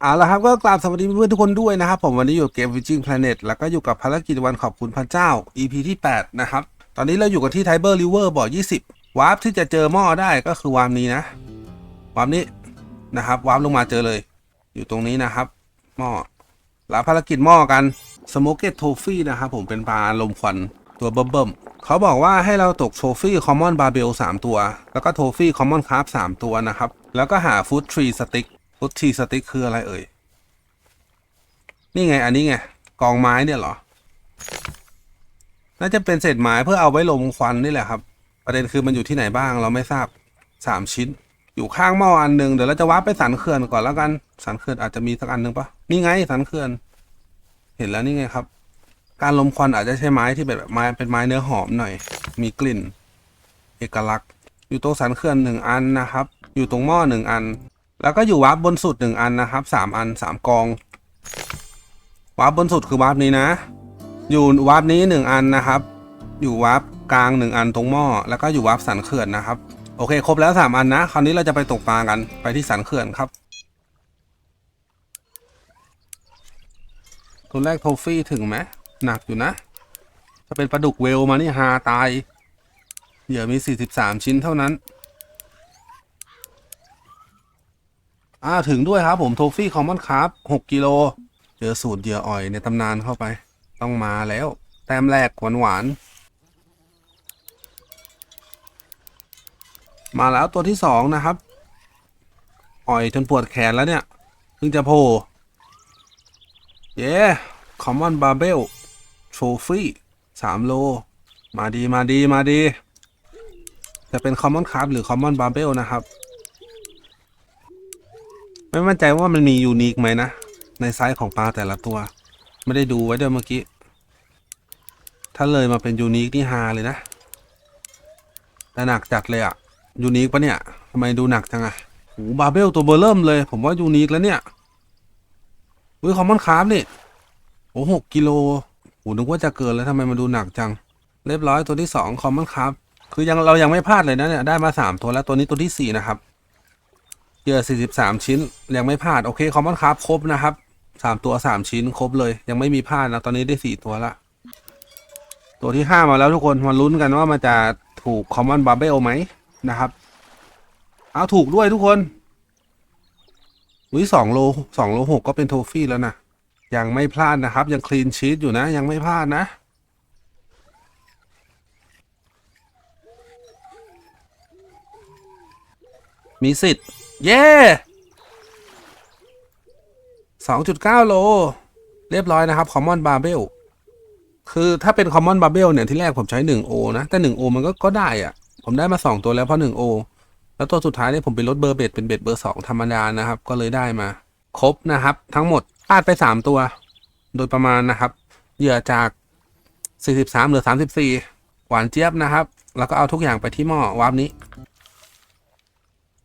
เอาละครับก็กราบสวัสดีเพื่อนทุกคนด้วยนะครับ ผมวันนี้อยู่เกม Witching Planet แล้วก็อยู่กับภารกิจวันขอบคุณพระเจ้า EP ที่ 8 นะครับ ตอนนี้เราอยู่กันที่ Tiber River บ่อ 20 วาร์ปที่จะเจอหม้อได้ก็คือวาร์ปนี้นะ วาร์ปนี้นะครับวาร์ปลงมาเจอเลย อยู่ตรงนี้นะครับ หม้อรับภารกิจหม้อกัน Smoked Trophy นะครับผมเป็นปลาลมควันตัวเบิ่มๆเขาบอกว่าให้เราตกโทฟี่ Common Barbell 3ตัว แล้วก็โทฟี่ Common Carp 3ตัวนะครับแล้วก็หา Food Tree Stick ฟุตทีสติ๊กคืออะไรเอ่ย นี่ไง อันนี้ไง กองไม้เนี่ยเหรอ น่าจะเป็นเศษไม้เพื่อเอาไว้ลมควันนี่แหละครับ ประเด็นคือมันอยู่ที่ไหนบ้างเราไม่ทราบสามชิ้น อยู่ข้างหม้ออันหนึ่งเดี๋ยวเราจะวับไปสันเขื่อนก่อนแล้วกัน สันเขื่อนอาจจะมีสักอันหนึ่งปะนี่ไงสันเขื่อน เห็นแล้วนี่ไงครับ การลมควันอาจจะใช้ไม้ที่แบบไม้เป็นไม้เนื้อหอมหน่อย มีกลิ่น เอกลักษณ์ อยู่ตรงสันเขื่อนหนึ่งอันนะครับ อยู่ตรงหม้อหนึ่งอัน แล้วก็อยู่วาร์ปบนสุดหนึ่งอันนะครับสามอันสามกองวาร์ปบนสุดคือวาร์ปนี้นะ อยู่วาร์ปนี้หนึ่งอันนะครับ อยู่วาร์ปกลางหนึ่งอันตรงหม้อแล้วก็อยู่วาร์ปสันเขื่อนนะครับโอเคครบแล้วสามอันนะคราวนี้เราจะไปตกปลากันไปที่สันเขื่อนครับตัวแรกโทฟี่ถึงไหมหนักอยู่นะ ถ้าเป็นปลาดุกเวลมานี่ฮาตายเหยื่อมี 43 ชิ้นเท่านั้น อ่าถึงด้วยครับผมโทฟี่คอมมอนคร์บ6กิโล เจอสูตรเหยื่ออ่อยในตำนานเข้าไป ต้องมาแล้ว แต้มแรกหวานหวานมาแล้วตัวที่สองนะครับ อ่อยจนปวดแขนแล้วเนี่ยเพิ่งจะโผล่เย้คอมมอนบาร์เบลโทฟี่สามโล มาดีมาดีมาดี จะเป็นคอมมอนคาร์บหรือคอมมอนบาร์เบลนะครับ ไม่มั่นใจว่ามันมียูนิคไหมนะ ในไซส์ของปลาแต่ละตัว ไม่ได้ดูไว้เดี๋ยวเมื่อกี้ ถ้าเลยมาเป็นยูนิคนี่ฮาเลยนะแต่หนักจัดเลยอะยูนิคปะเนี่ยทำไมดูหนักจังอะโหบาเบลตัวเบอร์เริ่มเลย ผมว่ายูนิคแล้วเนี่ยอุ้ยคอมมอนคาร์บนี่โอ้หกกิโลโหนึกว่าจะเกินแล้วทำไมมันดูหนักจัง เรียบร้อยตัวที่สองคอมมอนคาร์บคือยังเรายังไม่พลาดเลยนะเนี่ยได้มาสามตัวแล้วตัวนี้ตัวที่สี่นะครับ เหยื่อ43 ชิ้น ยังไม่พลาด โอเค คอมมอนคาร์บครบนะครับ3ตัว3ชิ้นครบเลย ยังไม่มีพลาดนะ ตอนนี้ได้4ตัวละ ตัวที่5มาแล้วทุกคนมาลุ้นกันว่ามันจะถูกคอมมอนบาร์เบลไหมนะครับ เอาถูกด้วยทุกคนวิสองโลสองโลหกก็เป็นโทฟี่แล้วนะยังไม่พลาดนะครับ ยังคลีนชีตอยู่นะ ยังไม่พลาดนะมีสิทธิ์ เย้สองจุดเก้าโล เรียบร้อยนะครับ Common Barbell คือถ้าเป็น Common Barbell เนี่ย ที่แรกผมใช้หนึ่งโอนะ แต่หนึ่งโอมันก็ก็ได้อะผมได้มาสองตัวแล้วเพราะหนึ่งโอแล้วตัวสุดท้ายเนี่ยผมไปลดเบอร์เบ็ดเป็นเบ็ดเบอร์สองธรรมดานะครับ ก็เลยได้มา ครบนะครับ ทั้งหมดพลาดไปสามตัว โดยประมาณนะครับ เหยื่อจากสี่สิบสามเหลือสามสิบสี่หวานเจี๊ยบนะครับ แล้วก็เอาทุกอย่างไปที่หม้อวาร์ปนี้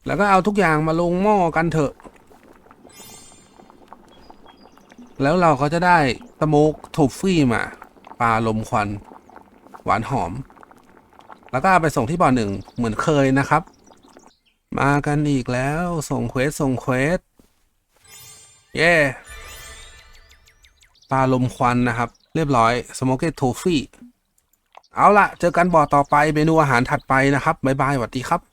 แล้วก็เอาทุกอย่างมาลงหม้อกันเถอะ แล้วเราก็จะได้สโมกโทฟี่มาปลาลมควัน หวานหอม แล้วก็เอาไปส่งที่บ่อหนึ่งเหมือนเคยนะครับ มากันอีกแล้วส่งเควสส่งเควสเย้ปลาลมควันนะครับ เรียบร้อยสโมกเกตโทฟี่เอาละเจอกันบ่อต่อไปเมนูอาหารถัดไปนะครับ บ๊ายบายสวัสดีครับ